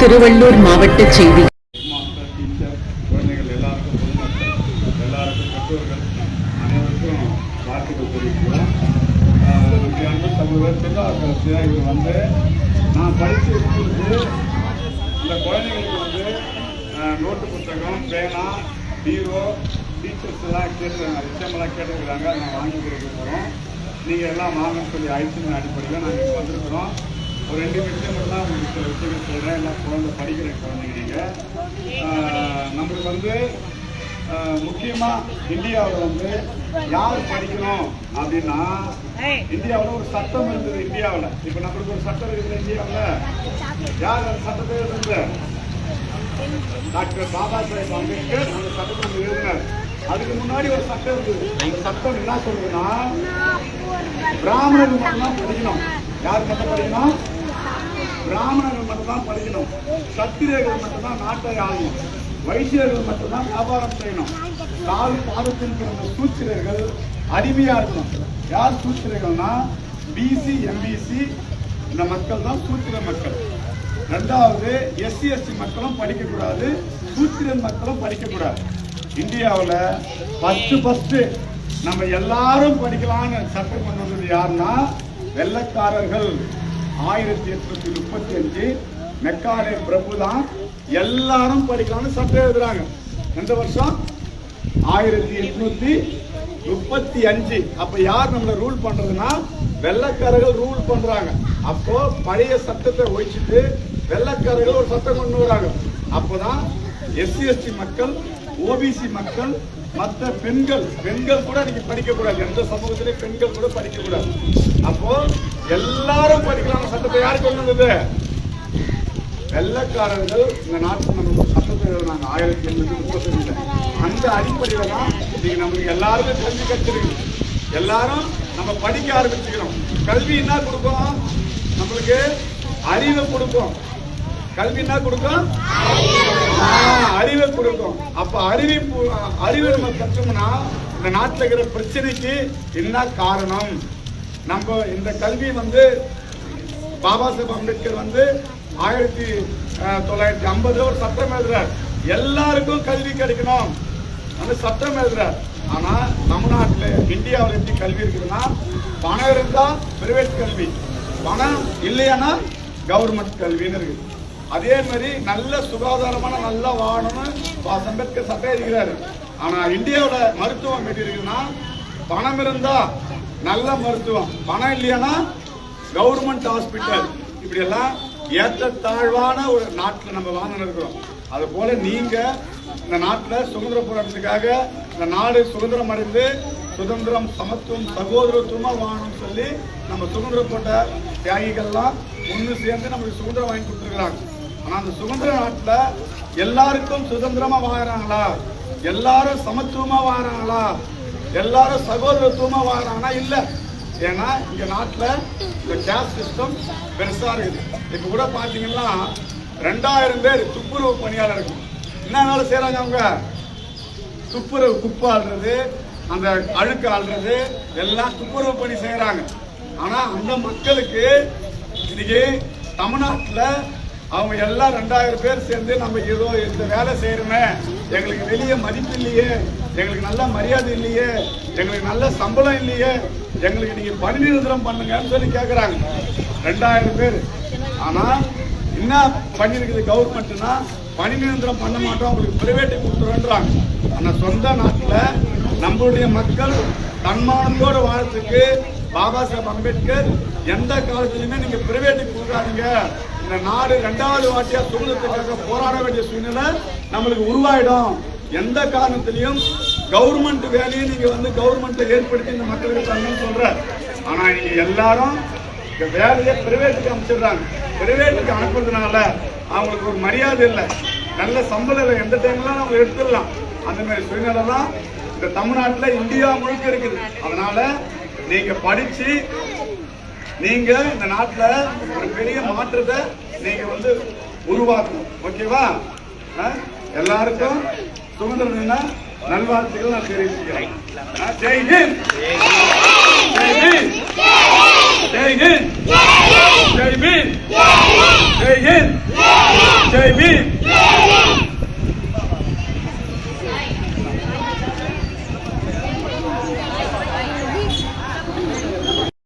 திருவள்ளூர் மாவட்ட செய்தி. டீச்சர் குழந்தைகள் எல்லாருக்கும் எல்லாருக்கும் அனைவருக்கும் வந்து நான் படித்து ஸ்கூலுக்கு இந்த குழந்தைங்களுக்கு வந்து நோட்டு புத்தகம் பேனா பீரோ டீச்சர்ஸ் எல்லாம் கேட்டுருக்காங்க விஷயமெல்லாம் கேட்டுருக்குறாங்க நான் வாங்கி கொடுக்க போகிறோம் நீங்கள் எல்லாம் வாங்கன்னு சொல்லி அழைச்சின அடிப்படையில் நாங்கள் இங்கே வந்திருக்கிறோம். ஒரு ரெண்டு விஷயம் மட்டும் தான் உங்களுக்கு சில விஷயங்கள் சொல்கிறேன் எல்லாம் குழந்தை படிக்கிற குழந்தைங்க. நம்மளுக்கு வந்து முக்கியமாக இந்தியாவில் வந்து யார் படிக்கணும் அப்படின்னா இந்தியாவில் ஒரு சட்டம் இருந்தது இந்தியாவில். இப்போ நம்மளுக்கு ஒரு சட்டம் இருக்குது இந்தியாவில். யார் அந்த சட்டத்தை எழுதுறது? டாக்டர் பாபா சாஹேப் அம்பேத்கர் அந்த சட்டத்தை வந்து எழுதினார். அதுக்கு முன்னாடி ஒரு சட்டம் இருந்தது அந்த சட்டம் என்ன சொல்லுதுன்னா பிராமணர்கள் மட்டும்தான் படிக்கணும். யார் மட்டும் படிக்கணும்? பிராமணர்கள் மட்டும்தான் படிக்கணும். சத்திரியர்கள் மட்டும்தான் நாட்டை ஆளணும். வைசியர்கள் மட்டும்தான் வியாபாரம் செய்யணும். கால் பாதத்தில் பிறந்த சூத்திரர்கள் அடிமையா இருக்கணும். யார் சூத்திரர்கள்னா பிசி எம்பிசி இந்த மக்கள் தான் சூத்திர மக்கள். ரெண்டாவது எஸ்சி எஸ்டி மக்களும் படிக்கக்கூடாது. சூத்திரன் மக்களும் படிக்கக்கூடாது. இந்தியாவில் ஃபஸ்ட்டு ஃபஸ்ட்டு நம்ம எல்லாரும் படிக்கலாம்னு சட்டம் கொண்டு வந்தது யாருன்னா வெள்ளக்காரர்கள். ஆயிரத்தி எட்நூத்தி முப்பத்தி அஞ்சு மெக்காலே பிரபு தான் எல்லாரும் படிக்கலாம்னு சட்டம் எழுதுறாங்க. எந்த வருஷம்? ஆயிரத்தி எட்நூத்தி முப்பத்தி அஞ்சு. அப்ப யார் நம்மள ரூல் பண்றதுன்னா? வெள்ளக்காரர்கள் ரூல் பண்றாங்க. அப்போ பழைய சட்டத்தை ஒழிச்சிட்டு வெள்ளக்காரர்கள் ஒரு சட்டம் கொண்டு வராங்க. அப்போதான் எஸ்சி எஸ்டி மக்கள் ஓபிசி மக்கள் மற்ற பெண்கள் பெண்கள் கூட நீங்க படிக்கக்கூடாது. எந்த சமூகத்திலே பெண்கள் கூட படிக்கக்கூடாது. அப்போ எல்லாரும் படிக்கலாம் சட்டத்தை யார் கொண்டு வந்தது? வெள்ளக்காரர்கள் இந்த நாட்டு நம்ம சட்டத்தை நாங்க ஆயிரத்தி எண்ணூத்தி முப்பத்தஞ்சுல. அந்த அடிப்படையில தான் நீங்க நம்மளுக்கு எல்லாருமே கல்வி கற்றுருக்கு எல்லாரும் நம்ம படிக்க ஆரம்பிச்சுக்கிறோம் கல்வி என்ன கொடுக்கும்? நம்மளுக்கு அறிவை கொடுக்கும். கல்வி என்ன கொடுக்கும்? அறிவை கொடுக்கும். அப்ப அறிவை அறிவை நம்ம கற்றோம்னா இந்த நாட்டில் இருக்கிற பிரச்சனைக்கு என்ன காரணம்? நம்ம இந்த கல்வி வந்து பாபா சாஹேப் அம்பேத்கர் வந்து ஆயிரத்தி தொள்ளாயிரத்தி ஐம்பதுல ஒரு சட்டம் எழுதுறார். எல்லாருக்கும் கல்வி கிடைக்கணும். அந்த சட்டம் எழுதுறார். ஆனா தமிழ்நாட்டில் இந்தியாவில் எப்படி கல்வி இருக்குதுன்னா பணம் இருந்தா பிரைவேட் கல்வி. பணம் இல்லையானா கவர்மெண்ட் கல்வின்னு இருக்குது அதே மாதிரி நல்ல சுகாதாரமான நல்லா வாழணும்னு அம்பேத்கர் சட்டம் இருக்கிறாரு ஆனா இந்தியாவோட மருத்துவம் எப்படி இருக்குன்னா பணம் இருந்தா நல்ல மருத்துவம். பணம் இல்லையானா கவர்மெண்ட் ஹாஸ்பிட்டல் இப்படி எல்லாம் ஏற்றத்தாழ்வான ஒரு நாட்டில் நம்ம வாழ்ந்து இருக்கிறோம். அது போல நீங்க இந்த நாட்டில் சுதந்திர போராட்டத்துக்காக இந்த நாடு சுதந்திரம் அடைந்து சுதந்திரம் சமத்துவம் சகோதரத்துவமா வாழணும்னு சொல்லி நம்ம சுதந்திர போட்ட தியாகிகள்லாம் ஒன்று சேர்ந்து நம்மளுக்கு சுதந்திரம் வாங்கி கொடுத்துருக்குறாங்க. ஆனால் அந்த சுதந்திர நாட்டில் எல்லாருக்கும் சுதந்திரமாக வாழ்கிறாங்களா எல்லாரும் சமத்துவமாக வாழறாங்களா? எல்லாரும் சகோதரத்துவமாக வாழ்கிறாங்கன்னா இல்லை. ஏன்னா இங்கே நாட்டில் இந்த கேஸ் சிஸ்டம் பெருசாக இருக்குது. இப்போ கூட பார்த்தீங்கன்னா ரெண்டாயிரம் பேர் துப்புரவு பணியாளர்கள். என்ன வேலை செய்கிறாங்க அவங்க? துப்புரவு குப்பை ஆள்றது அந்த அழுக்கு ஆள்றது எல்லாம் துப்புரவு பணி செய்கிறாங்க ஆனால் அந்த மக்களுக்கு இன்னைக்கு தமிழ்நாட்டில் அவங்க எல்லாம் ரெண்டாயிரம் பேர் சேர்ந்து நம்ம ஏதோ இந்த வேலை செய்யறோமே. எங்களுக்கு வெளியே மதிப்பு இல்லையே. எங்களுக்கு நல்ல மரியாதை இல்லையே. எங்களுக்கு நல்ல சம்பளம் இல்லையே. எங்களுக்கு நீங்க பணி நிரந்தரம் பண்ணுங்கன்னு சொல்லி கேட்குறாங்க ரெண்டாயிரம் பேர். ஆனா என்ன பண்ணிருக்குது கவர்மெண்ட்னா பணி நிரந்தரம் பண்ண மாட்டோம். அவங்களுக்கு பிரைவேட்டை கொடுத்துருன்றாங்க ஆனா சொந்த நாட்டில் நம்மளுடைய மக்கள் தன்மானத்தோட வாழறதுக்கு பாபா சாஹேப் அம்பேத்கர் எந்த காலத்திலுமே நீங்க பிரைவேட்டுக்கு கொடுக்காதீங்க. இந்த நாடு ரெண்டாவது வாட்டியா சுதந்திரத்துக்காக போராட வேண்டிய சூழ்நிலை நம்மளுக்கு உருவாயிடும். எந்த காரணத்திலையும் கவர்மெண்ட் வேலையை நீங்க வந்து கவர்மெண்ட்டை ஏற்படுத்தி இந்த மக்களுக்கு தரணும்னு சொல்ற ஆனா நீங்க எல்லாரும் இந்த வேலையை பிரைவேட்டுக்கு அமைச்சிடுறாங்க பிரைவேட்டுக்கு அனுப்புறதுனால அவங்களுக்கு ஒரு மரியாதை இல்லை. நல்ல சம்பளம் இல்லை. எந்த டைம்லாம் நம்ம எடுத்துடலாம். அந்த மாதிரி சூழ்நிலை தான் இந்த தமிழ்நாட்டில் இந்தியா முழுக்க இருக்குது. அதனால நீங்க படிச்சு நீங்க இந்த நாட்டில் ஒரு பெரிய மாற்றத்தை நீங்க வந்து உருவாக்கணும். ஓகேவா? எல்லாருக்கும் சுதந்திரம் நல்வாழ்த்துக்கள் நான் தெரிவிச்சுக்கிறேன். ஜெய் ஹிந்த்! ஜெய் ஹிந்த்! ஜெய் ஹிந்த்! ஜெய் ஹிந்த்! ஜெய் ஹிந்த்!